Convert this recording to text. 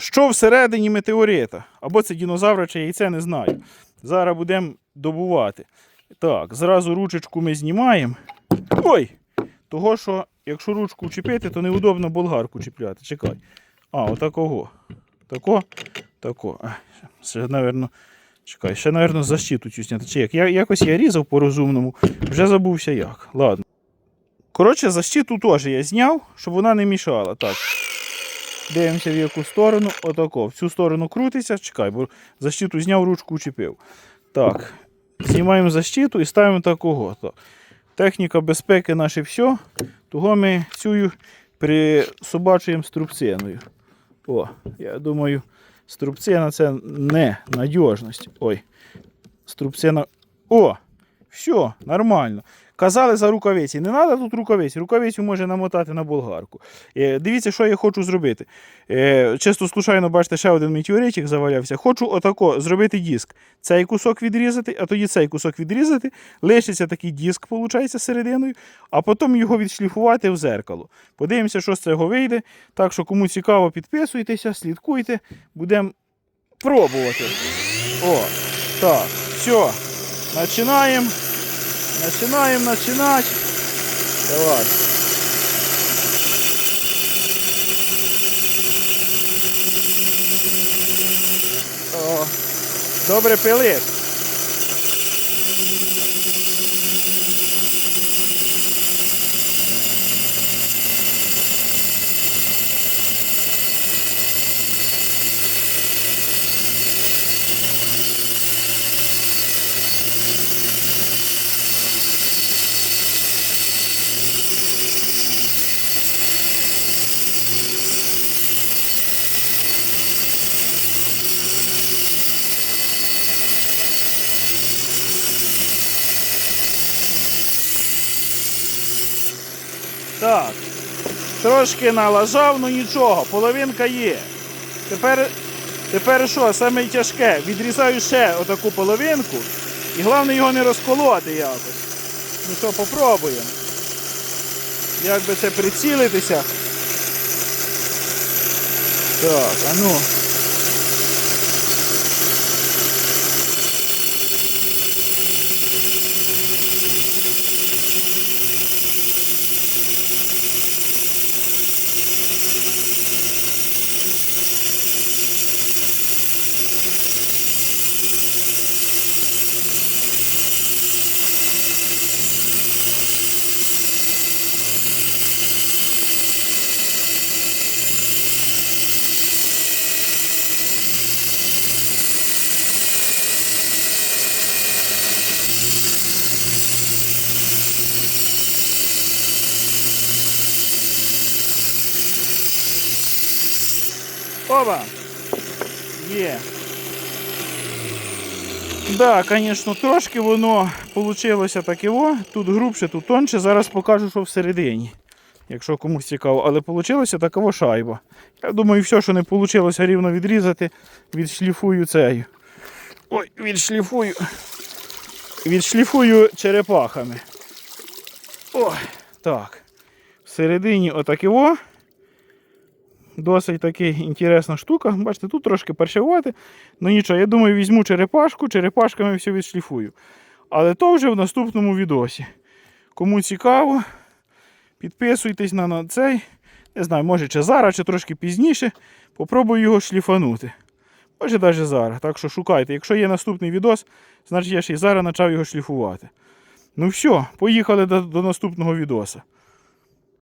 Що всередині метеорита? Або це динозавриче яйце, не знаю. Зараз будемо добувати. Так, зразу ручечку ми знімаємо. Ой! Того, що якщо ручку чіпити, то неудобно болгарку чіпляти. Чекай. А, отакого. Тако, тако. Ще, напевно, чекай, ще, напевно, защиту цю зняти. Чи як? Я, якось я різав по-розумному, вже забувся як. Ладно. Коротше, защиту теж я зняв, щоб вона не мішала. Так. Дивимося в яку сторону. Отако. В цю сторону крутиться. Чекай, бо защиту зняв, ручку чіпив. Так. Знімаємо защиту і ставимо такого. Так. Техніка безпеки наше все. Того ми цю присобачуємо струбциною. О, я думаю, струбцина це не надіжність. Ой. Струбцина. О! Все, нормально. Казали за рукавиці. Не треба тут рукавиці. Рукавицю може намотати на болгарку. Е, дивіться, що я хочу зробити. Е, чисто случайно, бачите, ще один метеоритик завалявся. Хочу отако зробити диск. Цей кусок відрізати, а тоді цей кусок відрізати. Лишиться такий диск, виходить, серединою, а потім його відшліфувати в зеркало. Подивимося, що з цього вийде. Так що, кому цікаво, підписуйтеся, слідкуйте. Будемо пробувати. О, так, все. Начинаем. Начинаем начинать. Давай. О, добре пилить. Так. Трошки налажав, ну нічого, половинка є. Тепер, тепер що, саме тяжке, відрізаю ще отаку половинку. І головне його не розколоти якось. Ну що, попробуємо. Як би це прицілитися. Так, а ну. Оба! Є. Да, звісно, трошки воно вийшло таке. О. Тут грубше, тут тонше. Зараз покажу, що всередині. Якщо комусь цікаво. Але вийшла така шайба. Я думаю, все, що не вийшло рівно відрізати, відшліфую цею. Ой, відшліфую. Відшліфую черепахами. Ой, так. Всередині отаке о. Досить таки інтересна штука. Бачите, тут трошки паршивувати. Ну нічого, я думаю, візьму черепашку, черепашками все відшліфую. Але то вже в наступному відосі. Кому цікаво, підписуйтесь на, на цей. Не знаю, може чи зараз, чи трошки пізніше. Попробую його шліфанути. Може навіть зараз. Так що шукайте. Якщо є наступний відос, значить я ще й зараз почав його шліфувати. Ну все, поїхали до, до наступного відоса.